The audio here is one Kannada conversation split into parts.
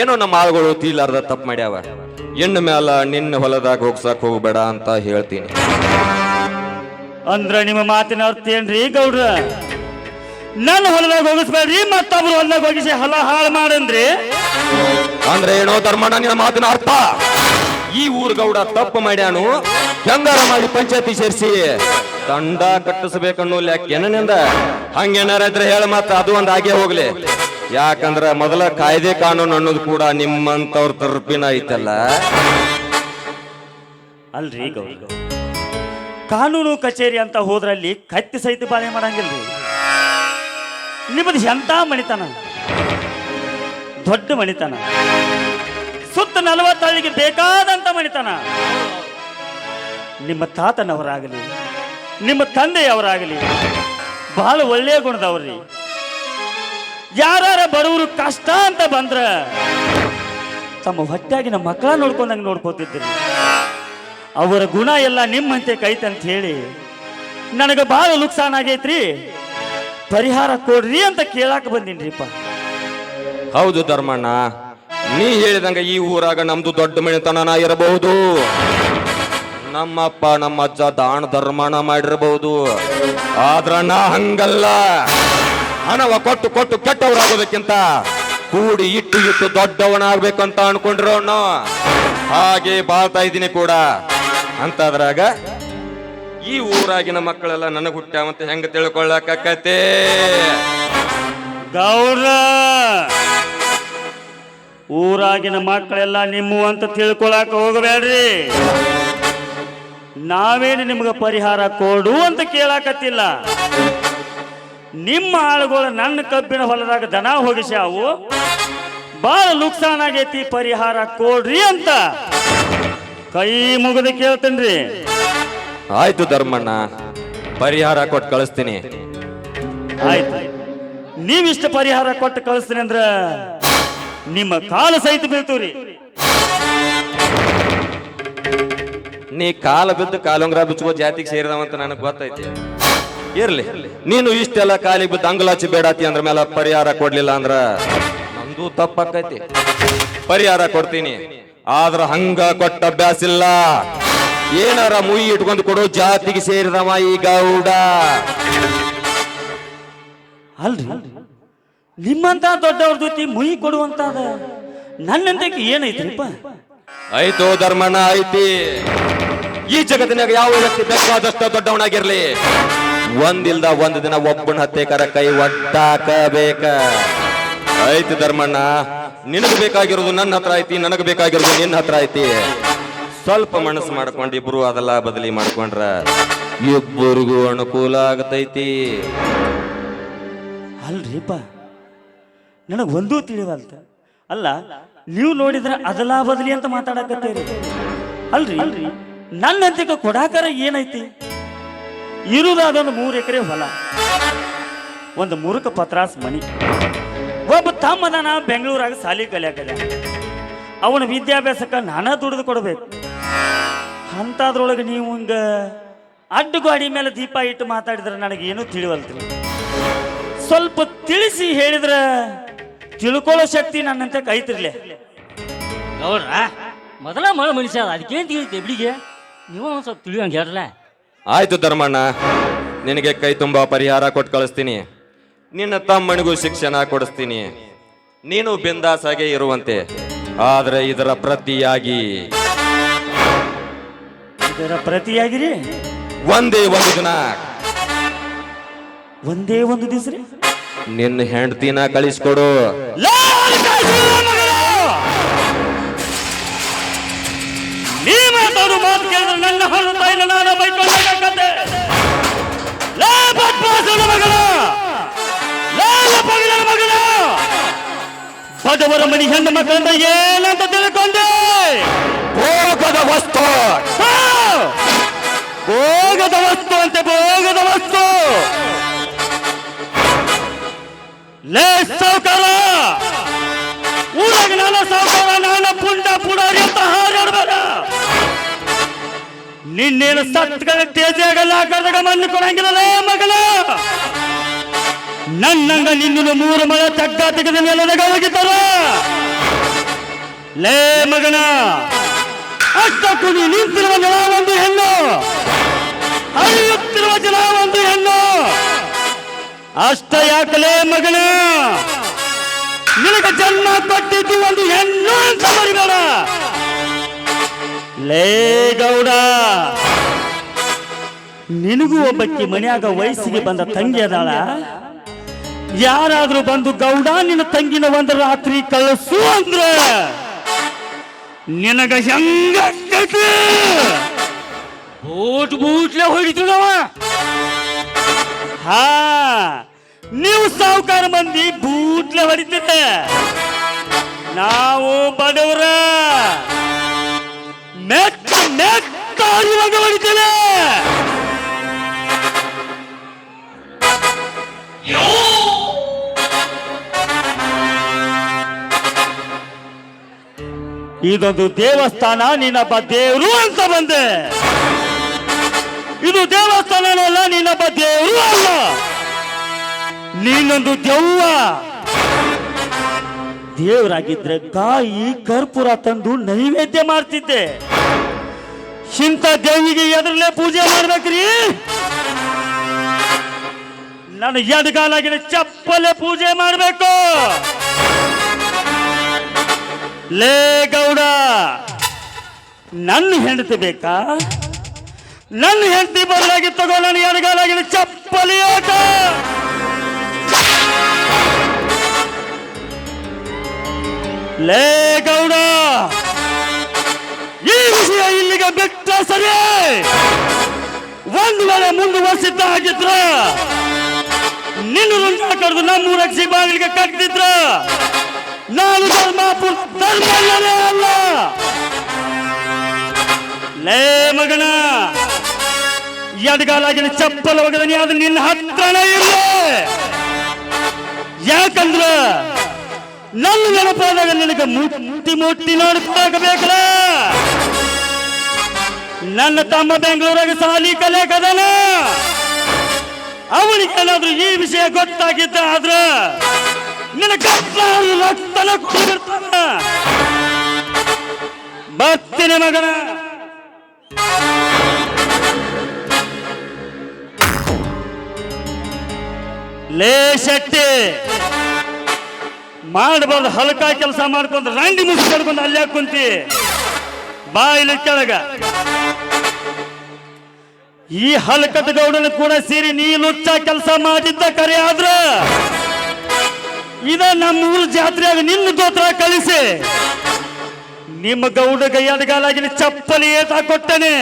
ಏನೋ ನಮ್ಮ ಆಳುಗಳು ತೀಲಾರ್ದ ತಪ್ಪು ಮಾಡ್ಯಾವ. ಹೆಣ್ಣು ಮ್ಯಾಲ ನಿನ್ನ ಹೊಲದಾಗ ಹೋಗ್ಸಕ್ ಹೋಗ್ಬೇಡ ಅಂತ ಹೇಳ್ತೀನಿ. ಅಂದ್ರ ನಿಮ್ಮ ಮಾತಿನ ಅರ್ಥ ಏನ್ರಿ ಗೌಡ್ರ? ನನ್ನ ಹೊಲದಾಗ ಹೋಗಿಸ್ಬೇಡ್ರಿ ಮತ್ತೊಬ್ರು ಹೊಲದಾಗ ಹೋಗಿಸಿ ಹೊಲ ಹಾಳು ಮಾಡನ್ರಿ. ಅಂದ್ರೆ ಏನೋ ಧರ್ಮಣ್ಣ ನಿನ್ನ ಮಾತಿನ ಅರ್ಥ? ಈ ಊರ್ ಗೌಡ ತಪ್ಪು ಮಾಡ್ಯಾನು ಹೆಂಗಾರ ಮಾಡಿ ಪಂಚಾಯತಿ ಸೇರಿಸಿ? ತಂಡ ಕಟ್ಟಿಸ್ಬೇಕನ್ನೋ ಲೆಕ್ಕೇನಿಂದ ಹಂಗೇನಾರ ಇದ್ರೆ ಹೇಳ ಮತ್ತ ಅದು ಒಂದ್ ಆಗೇ ಹೋಗ್ಲಿ. ಯಾಕಂದ್ರ ಮೊದಲ ಕಾಯ್ದೆ ಕಾನೂನು ಅನ್ನೋದು ಕೂಡ ನಿಮ್ಮಂತವ್ರ ತರಪಿನ ಐತಲ್ಲ? ಅಲ್ರಿ ಗೌಡ್ರ ಕಾನೂನು ಕಚೇರಿ ಅಂತ ಹೋದ್ರಲ್ಲಿ ಕತ್ತಿ ಸಹಿತ ಬಾಳೆ ಮಾಡಂಗಿಲ್ರಿ. ನಿಮ್ಮದು ಎಂತ ಮಣಿತನ? ದೊಡ್ಡ ಮಣಿತನ. ಸುತ್ತ ನಲವತ್ತಳಿಗೆ ಬೇಕಾದಂತ ಮಣಿತನ. ನಿಮ್ಮ ತಾತನವರಾಗಲಿ, ನಿಮ್ಮ ತಂದೆಯವರಾಗಲಿ ಬಹಳ ಒಳ್ಳೆಯ ಗುಣದವ್ರಿ. ಯಾರ ಬಡವರು ಕಷ್ಟ ಅಂತ ಬಂದ್ರ ತಮ್ಮ ಹೊಟ್ಟೆಯಾಗಿನ ಮಕ್ಕಳ ನೋಡ್ಕೊಂಡಂಗೆ ನೋಡ್ಕೋತಿದ್ರಿ. ಅವರ ಗುಣ ಎಲ್ಲ ನಿಮ್ಮಂತೆ ಕೈತಂತ ಹೇಳಿ ನನಗೆ ಬಹಳ ನುಕ್ಸಾನ್ ಆಗೈತ್ರಿ. ಪರಿಹಾರ ಕೊಡ್ರಿ ಅಂತ ಕೇಳಾಕ ಬಂದಿನ್ರಿಪ್ಪ. ಹೌದು ಧರ್ಮಣ್ಣ, ನೀ ಹೇಳಿದಂಗ ಈ ಊರಾಗ ನಮ್ದು ದೊಡ್ಡ ಮಣಿತನ ಇರಬಹುದು. ನಮ್ಮಪ್ಪ ನಮ್ಮ ಅಜ್ಜ ದಾನ ಧರ್ಮಣ ಮಾಡಿರಬಹುದು ಆದ್ರ ನಾ ಹಂಗಲ್ಲ. ಹಣವ ಕೊಟ್ಟು ಕೊಟ್ಟು ಕೆಟ್ಟವರಾಗೋದಕ್ಕಿಂತ ಕೂಡಿ ಇಟ್ಟು ಇಟ್ಟು ದೊಡ್ಡವನಾಗ್ಬೇಕು ಅಂತ ಅನ್ಕೊಂಡಿರೋಣ ಹಾಗೆ ಬಾಳ್ತಾ ಇದ್ದೀನಿ ಕೂಡ. ಅಂತದ್ರಾಗ, ಈ ಊರಾಗಿನ ಮಕ್ಕಳೆಲ್ಲ ನನಗೆ ಹುಟ್ಟ್ಯಾವಂತ ಹೆಂಗ ತಿಳ್ಕೊಳ್ಳಾಕತ್ತೆ ಗೌರ! ಊರಾಗಿನ ಮಕ್ಕಳೆಲ್ಲ ನಿಮ್ಮ ಅಂತ ತಿಳ್ಕೊಳಕ ಹೋಗಬೇಡ್ರಿ. ನಾವೇನು ನಿಮ್ಗೆ ಪರಿಹಾರ ಕೊಡು ಅಂತ ಕೇಳಾಕತ್ತಿಲ್ಲ. ನಿಮ್ಮ ಆಳುಗಳು ನನ್ನ ಕಬ್ಬಿನ ಹೊಲದಾಗ ದನ ಹೋಗಿಸ್ಯಾವು ಬಹಳ ನುಕ್ಸಾನ್ ಆಗೈತಿ ಪರಿಹಾರ ಕೊಡ್ರಿ ಅಂತ. ಕೈ ಮುಗಿದು ಕೇಳ್ತೇನ್ರಿ. ಆಯ್ತು ಧರ್ಮಣ್ಣ ಪರಿಹಾರ ಕೊಟ್ಟು ಕಳಿಸ್ತೀನಿ. ಆಯ್ತು. ನೀವಿಷ್ಟು ಪರಿಹಾರ ಕೊಟ್ಟು ಕಳಿಸ್ತೀನಿ ಅಂದ್ರ ನಿಮ್ಮ ಕಾಲು ಸಹಿತ ಬೀಳ್ತೀವ್ರಿ. ನೀ ಕಾಲ ಬಿದ್ದು ಕಾಲುಂಗ್ರ ಬಿಚ್ಚುವ ಜಾತಿಗೆ ಸೇರಿದವಂತ ನನಗೆ ಗೊತ್ತೈತಿ. ಇರ್ಲಿ. ನೀನು ಇಷ್ಟೆಲ್ಲ ಕಾಲಿಗೆ ಬಿದ್ದು ಅಂಗುಲಾಚಿ ಬೇಡಾತಿ ಅಂದ್ರ ಮೇಲೆ ಪರಿಹಾರ ಕೊಡ್ಲಿಲ್ಲ ಅಂದ್ರ ನಂದು ತಪ್ಪಾಕೈತಿ. ಪರಿಹಾರ ಕೊಡ್ತೀನಿ. ಆದ್ರ ಹಂಗ ಕೊಟ್ಟ ಅಭ್ಯಾಸ ಇಲ್ಲ ಏನಾರ ಮುಯಿ ಇಟ್ಕೊಂಡು ಕೊಡೋ ಜಾತಿಗೆ ಸೇರಿದವ ಈ ಗೌಡ. ಅಲ್ರಿ. ನಿಮ್ಮಂತ ದೊಡ್ಡವ್ರ ಜೊತೆ ಮುಯಿ ಕೊಡುವಂತಾದ ನನ್ನಂತಕ್ಕೆ ಏನೈತ್ರಿಪ್ಪ? ಆಯ್ತು ಧರ್ಮಣ್ಣ ಐತಿ ಈ ಜಗತ್ತಿನಾಗ ಯಾವ ವ್ಯಕ್ತಿ ಬೇಕಾದಷ್ಟು ದೊಡ್ಡವನಾಗಿರ್ಲಿ? ಒಂದಿಲ್ದ ಒಂದ್ ದಿನ ಒಬ್ಬನ ಹತ್ತೆಕರ ಕೈ ಒಟ್ಟಾಕಬೇಕ. ಐತಿ ಧರ್ಮಣ್ಣ, ನಿನಗ್ ಬೇಕಾಗಿರೋದು ನನ್ನ ಹತ್ರ ಐತಿ, ನನಗ ಬೇಕಾಗಿರೋದು ನಿನ್ನ ಹತ್ರ ಐತಿ. ಸ್ವಲ್ಪ ಮನಸ್ಸು ಮಾಡ್ಕೊಂಡು ಇಬ್ರು ಅದೆಲ್ಲ ಬದಲಿ ಮಾಡ್ಕೊಂಡ್ರ ಇಬ್ಬರಿಗೂ ಅನುಕೂಲ ಆಗತೈತಿ. ಅಲ್ರಿಪ್ಪ, ನನಗೆ ಒಂದೂ ತಿಳಿವಲ್ತ. ಅಲ್ಲ, ನೀವು ನೋಡಿದ್ರೆ ಅದಲಾ ಬದಲಿ ಅಂತ ಮಾತಾಡಕತ್ತೀರಿ. ಅಲ್ರಿ ನನ್ನಂತಿಕ ಕೊಡಾಕರ ಏನೈತಿ? ಇರುವುದಾದೊಂದು ಮೂರು ಎಕರೆ ಹೊಲ. ಒಂದು ಮುರುಕ ಪತ್ರಾಸ್ ಮನಿ. ಒಬ್ಬ ತಮ್ಮದನ ಬೆಂಗಳೂರಾಗ ಸಾಲಿ ಕಲಿಯಾಕಲ್ಯ ಅವನ ವಿದ್ಯಾಭ್ಯಾಸಕ್ಕೆ ನಾನೇ ದುಡಿದು ಕೊಡಬೇಕು. ಅಂಥದ್ರೊಳಗೆ ನೀವು ಹಿಂಗ ಅಡ್ಡ ಗಾಡಿ ಮೇಲೆ ದೀಪ ಇಟ್ಟು ಮಾತಾಡಿದ್ರೆ ನನಗೇನು ತಿಳಿವಲ್ತ್ರಿ ಸ್ವಲ್ಪ ತಿಳಿಸಿ ಹೇಳಿದ್ರೆ ತಿಳ್ಕೊಳ್ಳೋ ಶಕ್ತಿ ನನ್ನಂತ ಕೈತಿರ್ಲೆ ಗೌಡ್ರ ಮೊದಲ ಮಳೆ ಮನುಷ್ಯ ಅದ, ಅದಕ್ಕೇನು ತಿಳಿಯುತ್ತೆ ಬಿಡಿಗೆ ನೀವು ಒಂದು ಸ್ವಲ್ಪ ತಿಳಿಯೋಂಗೆ ಹೇಳ್ರಲ್ಲ ಆಯ್ತು ಧರ್ಮಣ್ಣ ನಿನಗೆ ಕೈ ತುಂಬ ಪರಿಹಾರ ಕೊಟ್ಟು ಕಳಿಸ್ತೀನಿ. ನಿನ್ನ ತಮ್ಮನಿಗೂ ಶಿಕ್ಷಣ ಕೊಡಿಸ್ತೀನಿ. ನೀನು ಬಿಂದಾಸಾಗೆ ಇರುವಂತೆ. ಆದರೆ ಇದರ ಪ್ರತಿಯಾಗಿ ಇದರ ಪ್ರತಿಯಾಗಿರಿ? ಒಂದೇ ಒಂದು ದಿನ. ಒಂದೇ ಒಂದು ದಿವಸ ನಿನ್ನ ಹೆಂಡತಿನ ಕಳಿಸ್ಕೊಡು. ಮಾತಾಡು ಮಾತು ಕೇಳಿದ್ರೆ ನನ್ನ ಹಣ್ಣು ತಾಯಿನ ನಾನು ಲೇ ಲಪಂಗನ ಮಗನ ಬಡವರ ಮನಿ ಹೆಣ್ಣು ಮಕ್ಕಳಿಂದ ಏನಂತ ತಿಳ್ಕೊಂಡೆ. ಭೋಗದ ವಸ್ತು! ಭೋಗದ ವಸ್ತು ಅಂತೆ, ಭೋಗದ ವಸ್ತು. ಲೇ ಸಾವುಕಾರ. ಊರಾಗ ನಾನು ನಿನ್ನೇನು ಸತ್ಗಳ ತೇಜಾಗಲ್ಲ ಕರ್ದಾಗ ಮಣ್ಣು ಕೊಡಂಗಿಲ್ಲ ಮಗಳ? ನನ್ನಂಗ ನಿನ್ನನ್ನು ಮೂರು ಮಳೆ ತಗ್ಗ ತೆಗೆದ ನೆಲದಾಗ ಹೋಗಿದ್ದಾರ. ಲೇ ಮಗನ ಅಷ್ಟಕ್ಕೂ ನೀ ನಿಂತಿರುವ ಜನ ಒಂದು ಹೆಣ್ಣು. ಹರಿಯುತ್ತಿರುವ ಜನ ಒಂದು ಹೆಣ್ಣು. ಅಷ್ಟ ಯಾಕಲೇ ಮಗನ? ನಿನಗೆ ಜನ್ಮ ಕೊಟ್ಟಿದ್ದು ಒಂದು ಹೆಣ್ಣು ಅಂತ ಮರಿಬೇಡ. ಲೇ ಗೌಡ. ನಿನಗೂ ಒಬ್ಬಕ್ಕಿ ಮನ್ಯಾಗ ವಯಸ್ಸಿಗೆ ಬಂದ ತಂಗಿ ಅದಾಳ. ಯಾರಾದ್ರೂ ಬಂದು ಗೌಡ, ನಿನ್ನ ತಂಗಿನ ಒಂದು ರಾತ್ರಿ ಕಳಿಸು ಅಂದ್ರ ನಿನಗ ಹೆಂಗ ಬೂಟ್ ಬೂಟ್ಲೆ ಹೊಡಿತು ನಾವ ಹಾ, ನೀವು ಸಾವುಕಾರ ಮಂದಿ ಬೂಟ್ಲೆ ಹೊಡಿತೀರ ನಾವು ಬಡವರ. ಮೆತ್ತ ಮೆತ್ತ ಇವಾಗ ಹೊಡಿತೀವಿ ಇದೊಂದು ದೇವಸ್ಥಾನ ನೀನೊಬ್ಬ ದೇವರು ಅಂತ ಬಂದೆ. ಇದು ದೇವಸ್ಥಾನನಲ್ಲ ನೀನೊಬ್ಬ ದೇವರು ಅಲ್ಲ. ನೀನೊಂದು ದೆವ್ವ. ದೇವರಾಗಿದ್ರೆ ಕಾಯಿ ಕರ್ಪೂರ ತಂದು ನೈವೇದ್ಯ ಮಾಡ್ತಿದ್ದೆ. ಇಂಥ ದೇವಿಗೆ ಎದರಲ್ಲೇ ಪೂಜೆ ಮಾಡ್ಬೇಕ್ರಿ? ನಾನು ಎಡಗಾಲಾಗಿನ ಚಪ್ಪಲೆ ಪೂಜೆ ಮಾಡ್ಬೇಕು. ಲೇ ಗೌಡ, ನನ್ನ ಹೆಂಡತಿ ಬೇಕಾ? ನನ್ನ ಹೆಂಡತಿ ಬದಲಾಗಿ ತಗೋ, ನಾನು ಎಡಗಾಲಾಗಿನ ಚಪ್ಪಲಿ ಬಿಟ್ಟ ಸರಿ. ಒಂದು ವೇಳೆ ಮುಂದುವರಿಸಿದ್ದ ಹಾಗಿದ್ರ ನಿನ್ನ ಕರೆದು ನಮ್ಮೂರ ಬಾಗಿಲಿಗೆ ಕಟ್ಟಿದ್ರ, ನಾನು ಧರ್ಮಾಪುರ ಧರ್ಮ ಅಲ್ಲ. ಲೇ ಮಗನ, ಎಡಗಾಲಾಗಿನ ಚಪ್ಪಲ ಒಗದ ನೀ ಅದು ನಿನ್ನ ಹತ್ರನೇ ಇಲ್ಲ. ಯಾಕಂದ್ರ, ನನ್ನ ನೆನಪಾದಾಗ ನಿನಗೆ ಮುಟ್ಟಿ ಮುಟ್ಟಿ ನೋಡ್ಬೇಕಾಗಬೇಕಲ್ಲ ನನ್ನ ತಮ್ಮ ಬೆಂಗಳೂರಾಗ ಸಾಲಿ ಕಲಿಯಕದಾನ ಅವನಿಗೆ ಏನಾದ್ರೂ ಈ ವಿಷಯ ಗೊತ್ತಾಗಿದ್ದ ಆದ್ರ ನಿನ್ನ ರಕ್ತನ ಕುಡಿಬಿಡ್ತಾನ ಬರ್ತೀನಿ ಮಗನ. ಲೇ ಶೆಟ್ಟಿ, ಮಾಡಬಾರ್ದು ಹಲಕ ಕೆಲಸ ಮಾಡ್ಕೊಂಡು ರಂಡಿ ಮುಗಿಸ್ಕೊಂಡು ಅಲ್ಲಿ ಯಾಕೆ ಕುಂತಿ. ಬಾ ಇಲ್ಲಿ ಕೆಳಗ. ಈ ಹಲಕದ ಗೌಡನ ಕೂಡ ಸೇರಿ ನೀ ಲುಚ್ಚ ಕೆಲಸ ಮಾಡಿದ್ದ ಕರೆ ಆದ್ರ? ಇದ ನಮ್ಮ ಊರ ಜಾತ್ರೆಯಾಗ ನಿನ್ನ ಗೋತ್ರ ಕಳಿಸಿ. ನಿಮ್ಮ ಗೌಡಗ ಎಡಗಾಲಾಗಿನ ಚಪ್ಪಲಿ ಏತ ಕೊಟ್ಟನೆ.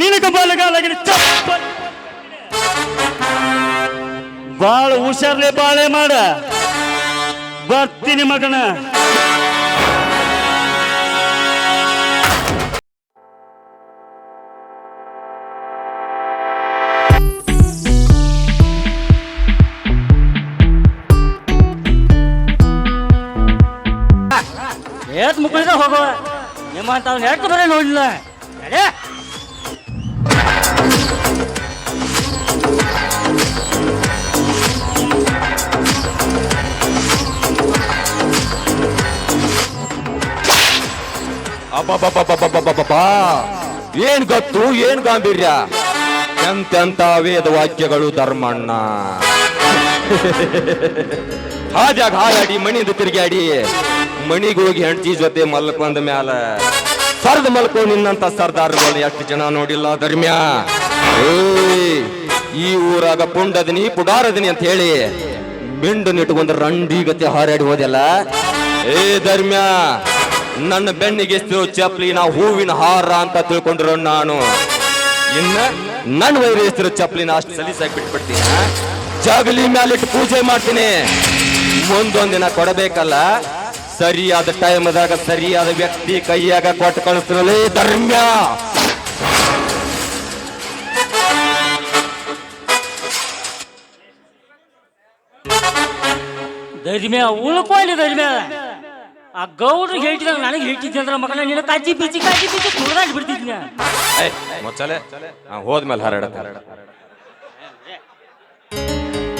ನಿನಗ ಬಲಗಾಲಾಗಿನ ಚಪ್ಪಲಿ ಬಾಳ ಹುಷಾರ್ಲೆ ಬಾಳೆ ಮಾಡ. ಬರ್ತೀನಿ ಮಗನ. ಅಂತ ನೆಟ್ಟು ಬರೀ ನೋಡಿಲ್ಲ ನಡೆ. ಅಬ್ಬಬ್ಬಬ್ಬಬ್ಬಬ್ಬಬ್ಬಬ್ಬಾ. ಏನ್ ಗೊತ್ತು ಏನ್ ಗಾಂಭೀರ್ಯ ಎಂತೆಂತ ವೇದ ವಾಕ್ಯಗಳು ಧರ್ಮಣ್ಣ ಹಾದ್ಯಾಗ ಹಾರಾಡಿ ಮಣಿಯಿಂದ ತಿರುಗಾಡಿ ಮಣಿಗೆ ಹೋಗಿ ಹೆಂಡತಿ ಜೊತೆ ಮಲ್ಕೊಂದ ಮ್ಯಾಲ. ಸರ್ದ ಮಲ್ಕೊ ನಿನ್ನಂತ ಸರ್ದಾರ್ಗಳು ಎಷ್ಟು ಜನ ನೋಡಿಲ್ಲ ಧರ್ಮ್ಯ? ಈ ಊರಾಗ ಪುಂಡದಿನಿ, ಪುಡಾರದಿನಿ ಅಂತ ಹೇಳಿ ಮಿಂಡು ರಂಡಿ ಗತಿ ಹಾರಾಡಿ ಹೋದೆಲ್ಲ. ಏ ಧರ್ಮ್ಯ, ನನ್ನ ಬೆನ್ನಿಗೆ ಚಪ್ಪಲಿ ನಾ ಹೂವಿನ ಹಾರ ಅಂತ ತಿಳ್ಕೊಂಡ್ರು ನಾನು. ಇನ್ನ ನನ್ನ ವೈರಿ ಚಪ್ಲಿನ ಚಪ್ಲಿ ನಾ ಅಷ್ಟು ಸಲೀಸಾಗಿ ಬಿಟ್ಬಿಡ್ತೀನಿ ಜಗಲಿ ಮ್ಯಾಲಿಟ್ಟು ಪೂಜೆ ಮಾಡ್ತೀನಿ. ಮುಂದೊಂದಿನ ಕೊಡಬೇಕಲ್ಲ? ಸರಿಯಾದ ಟೈಮ್ದಾಗ ಸರಿಯಾದ ವ್ಯಕ್ತಿ ಕೈಯಾಗ ಕೊಟ್ಟು ಕಳಿಸ್ತಿರಲಿ ಧರ್ಮ್ಯ. ಧರ್ಮ್ಯ ಉಳ್ಕೊಳ್ಳಿ ಧರ್ಮ್ಯ. ಆ ಗೌಡ್ರು ಹೇಳ್ತಿದ್ದಾಗ ನನಗೆ ಹೇಳ್ತಿದ್ದೆ ಅಂದ್ರೆ ಮಗನ ನಿನ್ನ ಕಾಜಿ ಬೀಚಿ ಕಾಜಿ ಬೀಚಿ ಕುಡ್ದಾಡ್ ಬಿಡ್ತಿದ್ನ ಮೊಚ್ಚಲೆ. ಹೋದ್ಮೇಲೆ ಹರಡತ್ತ.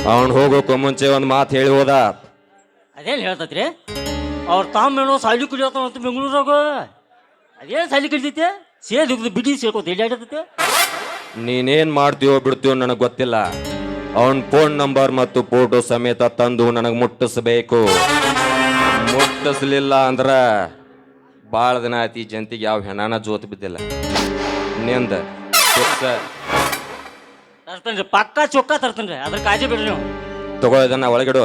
ಅವನ್ ಹೋಗೋಕ ಮುಂಚೆ ಒಂದ್ ಮಾತು ಹೇಳಿ ಹೋದ. ಅದೇನು ಹೇಳ್ತತ್ರಿ? ಅವ್ರ ತಾಮೇನೋ ಸಾಲಿ ಕುಡಿಯತ್ತಾನ ಅಂತ ಬೆಂಗಳೂರಾಗ? ಅದೇನು ಸಾಲಿ ಕಡಿತೈತೆ? ಸೇದ್ ಹಿಡಿದು ಬಿಡಿ ಸೇರ್ಕೋತ ಎಲ್ಲಿ ನೀನೇನ್ ಮಾಡ್ತೀಯೋ ಬಿಡ್ತೀಯೋ ನನಗೆ ಗೊತ್ತಿಲ್ಲ. ಅವನ್ ಫೋನ್ ನಂಬರ್ ಮತ್ತು ಫೋಟೋ ಸಮೇತ ತಂದು ನನಗೆ ಮುಟ್ಟಿಸ್ಬೇಕು. ಮುಟ್ಟಿಸ್ಲಿಲ್ಲ ಅಂದ್ರ ಭಾಳ ದಿನ ಆಯ್ತು ಈ ಜಂತಿಗೆ ಯಾವ ಹೆಣನ ಜೋತ್ ಬಿದ್ದಿಲ್ಲ. ನಿಂದ. ತರ್ತೇನ್ರಿ ಪಕ್ಕ ಚೊಕ್ಕ ತರ್ತೇನ್ರಿ ಅದ್ರ ಕಾಜಿ ಬಿಡ್ರಿ ನೀವು. ತಗೋ ಇದನ್ನ ಒಳಗಿಡು.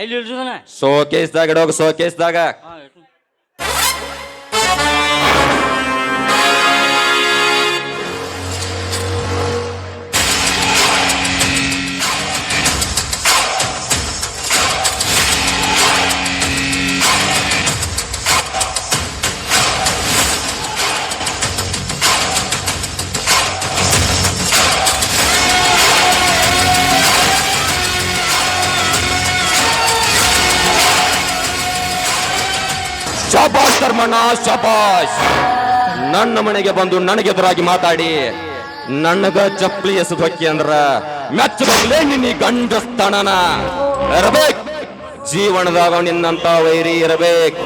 ಎಲ್ಲಿ ಇಡ್ರಿದನ ಸೋಕೇಸ್ದಾಗ ಇಡೋಗ ಸೋಕೇಸ್ದಾಗ. ಶಬಾಷ್ ಧರ್ಮಣ್ಣ ಶಬಾಷ್ ನನ್ನ ಮನೆಗೆ ಬಂದು ನನಗೆದುರಾಗಿ ಮಾತಾಡಿ. ನನಗ ಚಪ್ಪಲಿ ಎಸೆದು ಹೊಕ್ಕಿ ಅಂದ್ರ ಮೆಚ್ಚಬೇಕಲೇ ನಿನ್ನ ಗಂಡಸ್ತಣನ ಇರಬೇಕು. ಜೀವನದಾಗ ನಿನ್ನಂತ ವೈರಿ ಇರಬೇಕು.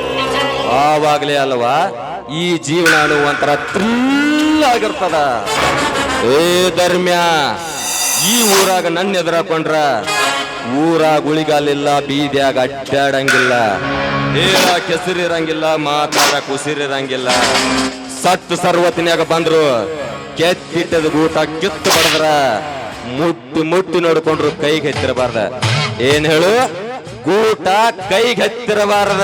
ಆವಾಗ್ಲೇ ಅಲ್ವಾ, ಈ ಜೀವನ ಅನ್ನುವಂತರ ಥ್ರಿಲ್ ಆಗಿರ್ತದ. ಏ ಧರ್ಮ್ಯ, ಈ ಊರಾಗ ನನ್ನ ಎದುರಾಕೊಂಡ್ರ ಊರಾಗ ಗುಳಿಗಾಲಿಲ್ಲ, ಬೀದ್ಯಾಗ ಅಡ್ಡಾಡಂಗಿಲ್ಲ. ಏರ ಕೆಸರಿರಂಗಿಲ್ಲ, ಮಾತಾಡ ಕುಸಿರಿರಂಗಿಲ್ಲ. ಸತ್ತು ಸರ್ವತಿನ್ಯಾಗ ಬಂದ್ರು, ಕೆತ್ತಿಟ್ಟದ ಊಟ ಕಿತ್ತು ಬಡದ್ರ, ಮುಟ್ಟಿ ಮುಟ್ಟಿ ನೋಡ್ಕೊಂಡ್ರು ಕೈಗೆ ಹೆತ್ತಿರಬಾರ್ದ. ಏನ್ ಹೇಳು? ಗೂಟ ಕೈಗೆ ಹತ್ತಿರಬಾರ್ದ.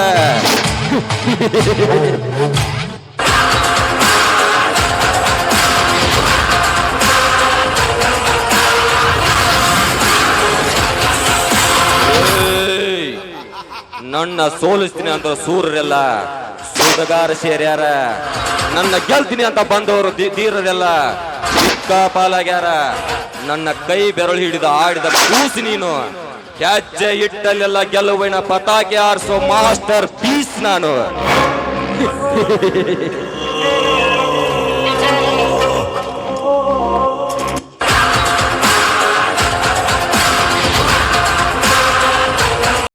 ನನ್ನ ಸೋಲಿಸ್ತೀನಿ ಅಂತ ಸೂರರೆಲ್ಲ. ಸುಡಗಾರ ಸೇರ್ಯಾರ. ನನ್ನ ಗೆಲ್ತೀನಿ ಅಂತ ಬಂದವರು ಧೀರರೆಲ್ಲ. ಪಾಲಾಗ್ಯಾರ. ನನ್ನ ಕೈ ಬೆರಳು ಹಿಡಿದ ಆಡಿದ ಕೂಸಿ ನೀನು. ಹೆಜ್ಜೆ ಇಟ್ಟಲ್ಲೆಲ್ಲ ಗೆಲುವಿನ ಪತಾಕೆ ಆರಿಸೋ ಮಾಸ್ಟರ್ ಪೀಸ್ ನಾನು.